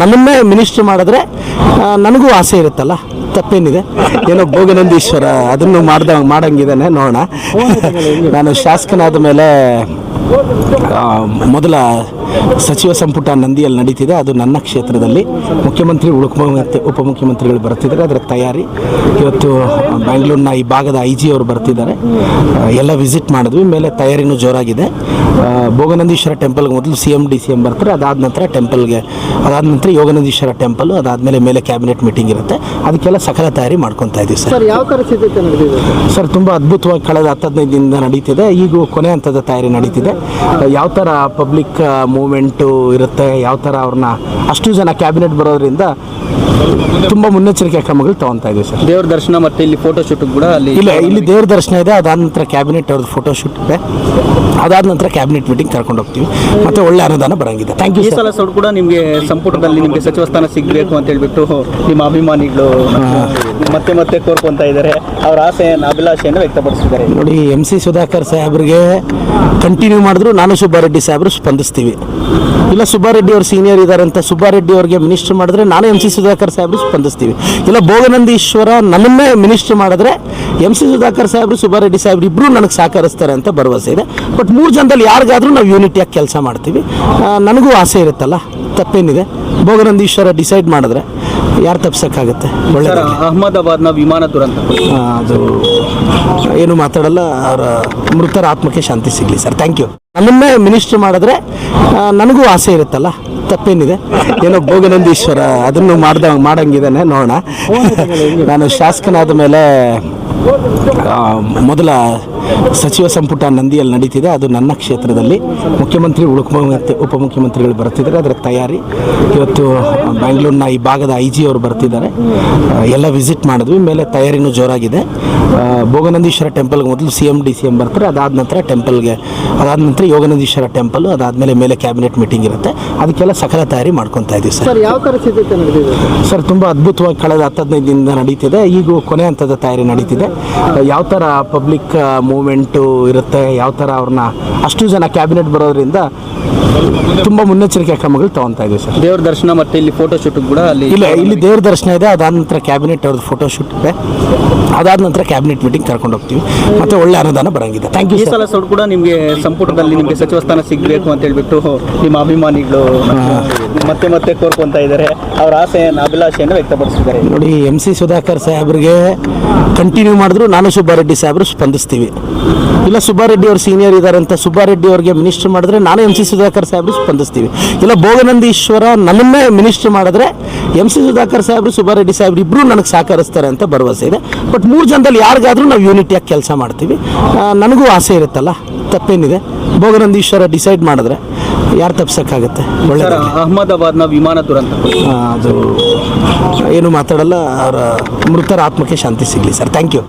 ನನ್ನನ್ನೇ ಮಿನಿಸ್ಟ್ರಿ ಮಾಡಿದ್ರೆ ನನಗೂ ಆಸೆ ಇರುತ್ತಲ್ಲ? ತಪ್ಪೇನಿದೆ. ಏನೋ ಭೋಗನಂದೀಶ್ವರ ಅದನ್ನು ಮಾಡ್ದ ಮಾಡಂಗಿದ್ದಾನೆ, ನೋಡೋಣ. ನಾನು ಶಾಸಕನಾದ ಮೇಲೆ ಮೊದಲ ಸಚಿವ ಸಂಪುಟ ನಂದಿಯಲ್ಲಿ ನಡೀತಿದೆ. ಅದು ನನ್ನ ಕ್ಷೇತ್ರದಲ್ಲಿ. ಮುಖ್ಯಮಂತ್ರಿ ಉಪಮುಖ್ಯಮಂತ್ರಿ ಉಪಮುಖ್ಯಮಂತ್ರಿಗಳು ಬರ್ತಿದ್ದಾರೆ. ಅದರ ತಯಾರಿ ಇವತ್ತು ಬ್ಯಾಂಗ್ಳೂರಿನ ಈ ಭಾಗದ ಐ ಜಿ ಅವರು ಬರ್ತಿದ್ದಾರೆ. ಎಲ್ಲ ವಿಸಿಟ್ ಮಾಡಿದ್ವಿ. ಮೇಲೆ ತಯಾರಿನೂ ಜೋರಾಗಿದೆ. ಭೋಗನಂದೀಶ್ವರ ಟೆಂಪಲ್ಗೆ ಮೊದಲು C M D C M ಬರ್ತಾರೆ. ಅದಾದ ನಂತರ ಟೆಂಪಲ್ಗೆ ಅದಾದ ನಂತರ ಯೋಗನಂದೀಶ್ವರ ಟೆಂಪಲ್ ಅದಾದಮೇಲೆ ಮೇಲೆ ಕ್ಯಾಬಿನೆಟ್ ಮೀಟಿಂಗ್ ಇರುತ್ತೆ. ಅದಕ್ಕೆಲ್ಲ ಸಕಲ ತಯಾರಿ ಮಾಡ್ಕೊತಾ ಇದ್ದೀವಿ ಸರ್. ಸರ್ ಯಾವ ಥರ ಸಿದ್ಧತೆ ನಡೆದಿದೆ? ಸರ್ ತುಂಬ ಅದ್ಭುತವಾಗಿ ಕಳೆದ ಹತ್ತು ಹದಿನೈದು ದಿನದಿಂದ ನಡೀತಿದೆ. ಈಗ ಕೊನೆ ಹಂತದ ತಯಾರಿ ನಡೀತಿದೆ. ಯಾವ ಥರ ಪಬ್ಲಿಕ್ ಮೂಮೆಂಟು ಇರುತ್ತೆ ಯಾವ ಥರ ಅವ್ರನ್ನ ಅಷ್ಟು ಜನ ಕ್ಯಾಬಿನೆಟ್ ಬರೋದ್ರಿಂದ ತುಂಬ ಮುನ್ನೆಚ್ಚರಿಕೆ ಕ್ರಮಗಳು ತಗೊತಾ ಇದೆ ಸರ್. ದೇವ್ರ ದರ್ಶನ ಮತ್ತೆ ಇಲ್ಲಿ ಫೋಟೋ ಶೂಟ್ ಕೂಡ ಅಲ್ಲಿ ಇಲ್ಲ ಇಲ್ಲಿ ದೇವ್ರ ದರ್ಶನ ಇದೆ ಅದಾದ ನಂತರ ಕ್ಯಾಬಿನೆಟ್ ಅವ್ರದ್ದು ಫೋಟೋ ಶೂಟ್ ಇದೆ. ಅದಾದ ನಂತರ ಕ್ಯಾಬಿನೆಟ್ ಮೀಟಿಂಗ್ ಕರ್ಕೊಂಡು ಹೋಗ್ತೀವಿ. ಮತ್ತೆ ಒಳ್ಳೆ ಅನುದಾನ ಬರಂಗಿದೆ. ಥ್ಯಾಂಕ್ ಯು ಈ ಸಲ ಸೌಡ್ ಕೂಡ ನಿಮಗೆ ಸಂಪುಟದಲ್ಲಿ ನಿಮಗೆ ಸಚಿವ ಸ್ಥಾನ ಸಿಗಬೇಕು ಅಂತ ಹೇಳ್ಬಿಟ್ಟು ನಿಮ್ಮ ಅಭಿಮಾನಿಗಳು ಮತ್ತೆ ಮತ್ತೆ ಕೋರ್ಕೊಂತ ಇದ್ದಾರೆ. ಅವ್ರ ಆಸೆಯನ್ನು ಅಭಿಲಾಷೆಯನ್ನು ವ್ಯಕ್ತಪಡಿಸಿದ್ದಾರೆ. ನೋಡಿ ಎಂ ಸಿ ಸುಧಾಕರ್ ಸಾಹೇಬ್ರಿಗೆ ಕಂಟಿನ್ಯೂ ಮಾಡಿದ್ರು ನಾನು ಸುಬ್ಬಾರೆಡ್ಡಿ ಸಾಹೇಬರು ಸ್ಪಂದಿಸ್ತೀವಿ. ಇಲ್ಲ ಸುಬ್ಬಾರೆಡ್ಡಿ ಅವರು ಸೀನಿಯರ್ ಇದ್ದಾರೆ ಅಂತ ಸುಬ್ಬಾರೆಡ್ಡಿ ಅವರಿಗೆ ಮಿನಿಸ್ಟರ್ ಮಾಡಿದ್ರೆ ನಾನು ಎಂ ಸಿ ಸುಧಾಕರ್ ಸಾಹೇಬ್ರು ಸ್ಪಂದಿಸ್ತೀವಿ. ಇಲ್ಲ ಭೋಗನಂದೀಶ್ವರ ನನ್ನನ್ನೇ ಮಿನಿಸ್ಟರ್ ಮಾಡಿದ್ರೆ ಎಂ ಸಿ ಸುಧಾಕರ್ ಸಾಹೇಬ್ರು ಸುಬ್ಬಾರೆಡ್ಡಿ ಸಾಹೇಬ್ರು ಇಬ್ಬರು ನನಗೆ ಸಹಕರಿಸ್ತಾರೆ ಅಂತ ಭರವಸೆ ಇದೆ. ಬಟ್ ಮೂರು ಜನದಲ್ಲಿ ಯಾರಿಗಾದರೂ ನಾವು ಯೂನಿಟಿಯಾಗಿ ಕೆಲಸ ಮಾಡ್ತೀವಿ. ನನಗೂ ಆಸೆ ಇರುತ್ತಲ್ಲ ತಪ್ಪೇನಿದೆ. ಭೋಗನಂದೀಶ್ವರ ಡಿಸೈಡ್ ಮಾಡಿದ್ರೆ ಯಾರು ತಪ್ಪಿಸೋಕ್ಕಾಗುತ್ತೆ ಸರ್ ಒಳ್ಳೆ ಅಹಮದಾಬಾದ್ನ ವಿಮಾನ ದುರಂತ. ಅದು ಏನು ಮಾತಾಡಲ್ಲ ಅವರ ಮೃತರ ಆತ್ಮಕ್ಕೆ ಶಾಂತಿ ಸಿಗಲಿ ಸರ್. ಥ್ಯಾಂಕ್ ಯು ನನ್ನನ್ನೇ ಮಿನಿಸ್ಟ್ರಿ ಮಾಡಿದ್ರೆ ನನಗೂ ಆಸೆ ಇರುತ್ತಲ್ಲ? ತಪ್ಪೇನಿದೆ. ಏನೋ ಭೋಗನಂದೀಶ್ವರ ಅದನ್ನು ಮಾಡ್ದ ಮಾಡಂಗಿದ್ದಾನೆ ನೋಡೋಣ. ನಾನು ಶಾಸಕನಾದ ಮೇಲೆ ಮೊದಲ ಸಚಿವ ಸಂಪುಟ ನಂದಿಯಲ್ಲಿ ನಡೀತಿದೆ. ಅದು ನನ್ನ ಕ್ಷೇತ್ರದಲ್ಲಿ ಮುಖ್ಯಮಂತ್ರಿ ಉಪಮುಖ್ಯಮಂತ್ರಿ ಉಪಮುಖ್ಯಮಂತ್ರಿಗಳು ಬರ್ತಿದ್ದಾರೆ. ಅದರ ತಯಾರಿ ಇವತ್ತು ಬ್ಯಾಂಗ್ಳೂರಿನ ಈ ಭಾಗದ ಐ ಜಿ ಅವರು ಬರ್ತಿದ್ದಾರೆ. ಎಲ್ಲ ವಿಸಿಟ್ ಮಾಡಿದ್ವಿ. ಮೇಲೆ ತಯಾರಿನೂ ಜೋರಾಗಿದೆ. ಭೋಗನಂದೀಶ್ವರ ಟೆಂಪಲ್ಗೆ ಮೊದಲು C M D C M ಬರ್ತಾರೆ. ಅದಾದ ನಂತರ ಟೆಂಪಲ್ಗೆ ಅದಾದ ನಂತರ ಯೋಗನಂದೀಶ್ವರ ಟೆಂಪಲ್ ಅದಾದಮೇಲೆ ಮೇಲೆ ಕ್ಯಾಬಿನೆಟ್ ಮೀಟಿಂಗ್ ಇರುತ್ತೆ. ಅದಕ್ಕೆಲ್ಲ ಸಕಲ ತಯಾರಿ ಮಾಡ್ಕೊತಾ ಇದ್ದೀವಿ ಸರ್. ಯಾವ ಥರ ಸರ್ ತುಂಬ ಅದ್ಭುತವಾಗಿ ಕಳೆದ ಹತ್ತು ಹದಿನೈದು ದಿನದಿಂದ ನಡೀತಿದೆ. ಈಗ ಕೊನೆ ಹಂತದ ತಯಾರಿ ನಡೀತಿದೆ. ಯಾವ ಥರ ಪಬ್ಲಿಕ್ ಮೂಮೆಂಟು ಇರುತ್ತೆ ಯಾವ ಥರ ಅವ್ರನ್ನ ಅಷ್ಟು ಜನ ಕ್ಯಾಬಿನೆಟ್ ಬರೋದ್ರಿಂದ ತುಂಬ ಮುನ್ನೆಚ್ಚರಿಕೆ ಕ್ರಮಗಳು ತಗೊತಾ ಇದೆ ಸರ್. ದೇವ್ರ ದರ್ಶನ ಮತ್ತೆ ಇಲ್ಲಿ ಫೋಟೋ ಶೂಟ್ ಕೂಡ ಅಲ್ಲಿ ಇಲ್ಲ ಇಲ್ಲಿ ದೇವ್ರ ದರ್ಶನ ಇದೆ ಅದಾದ ನಂತರ ಕ್ಯಾಬಿನೆಟ್ ಅವ್ರದ್ದು ಫೋಟೋ ಶೂಟ್ ಇದೆ. ಅದಾದ ನಂತರ ಕ್ಯಾಬಿನೆಟ್ ಮೀಟಿಂಗ್ ಕರ್ಕೊಂಡು ಹೋಗ್ತೀವಿ. ಮತ್ತೆ ಒಳ್ಳೆ ಅನುದಾನ ಬರಂಗಿದೆ. ಥ್ಯಾಂಕ್ ಯು ಈ ಸಲ ಸರ್ ಕೂಡ ನಿಮಗೆ ಸಂಪುಟದಲ್ಲಿ ನಿಮಗೆ ಸಚಿವ ಸ್ಥಾನ ಸಿಗಬೇಕು ಅಂತ ಹೇಳ್ಬಿಟ್ಟು ನಿಮ್ಮ ಅಭಿಮಾನಿಗಳು ಮತ್ತೆ ಮತ್ತೆ ಕೋರ್ಕೊಂತ ಇದ್ದಾರೆ. ಅವರ ಆಸೆಯನ್ನು, ಅಭಿಲಾಷೆಯನ್ನು ವ್ಯಕ್ತಪಡಿಸಿದ್ದಾರೆ. ನೋಡಿ, ಎಂ ಸಿ ಸುಧಾಕರ್ ಸಾಹೇಬ್ರಿಗೆ ಕಂಟಿನ್ಯೂ ಮಾಡಿದ್ರು, ನಾನು ಸುಬ್ಬಾರೆಡ್ಡಿ ಸಾಹೇಬ್ರು ಸ್ಪಂದಿಸ್ತೀವಿ. ಇಲ್ಲ, ಸುಬ್ಬಾರೆಡ್ಡಿ ಅವ್ರು ಸೀನಿಯರ್ ಇದ್ದಾರೆ ಅಂತ ಸುಬ್ಬಾರೆಡ್ಡಿ ಅವ್ರಿಗೆ ಮಿನಿಸ್ಟರ್ ಮಾಡಿದ್ರೆ ನಾನು ಎಂ ಸಿ ಸುಧಾಕರ್ ಸಾಹೇಬ್ರು ಸ್ಪಂದಿಸ್ತೀವಿ. ಇಲ್ಲ, ಭೋಗನಂದೀಶ್ವರ ನನ್ನನ್ನೇ ಮಿನಿಸ್ಟರ್ ಮಾಡಿದ್ರೆ ಎಂ ಸಿ ಸುಧಾಕರ್ ಸಾಹೇಬ್ರು, ಸುಬ್ಬಾರೆಡ್ಡಿ ಸಾಹೇಬ್ರು ಇಬ್ಬರು ನನಗೆ ಸಹಕರಿಸ್ತಾರೆ ಅಂತ ಭರವಸೆ ಇದೆ. ಬಟ್ ಮೂರು ಜನದಲ್ಲಿ ಯಾರಿಗಾದರೂ ನಾವು ಯೂನಿಟಿಯಾಗಿ ಕೆಲಸ ಮಾಡ್ತೀವಿ. ನನಗೂ ಆಸೆ ಇರುತ್ತಲ್ಲ, ತಪ್ಪೇನಿದೆ. ಭೋಗನಂದೀಶ್ವರ ಡಿಸೈಡ್ ಮಾಡಿದ್ರೆ. ಯಾರು ತಪ್ಸಕ್ಕಾಗತ್ತೆ? ಒಳ್ಳೆ ಅಹಮದಾಬಾದ್ನ ವಿಮಾನ ದುರಂತ. ಅದು ಏನು ಮಾತಾಡಲ್ಲ ಅವರ ಮೃತರ ಆತ್ಮಕ್ಕೆ ಶಾಂತಿ ಸಿಗಲಿ ಸರ್. Thank you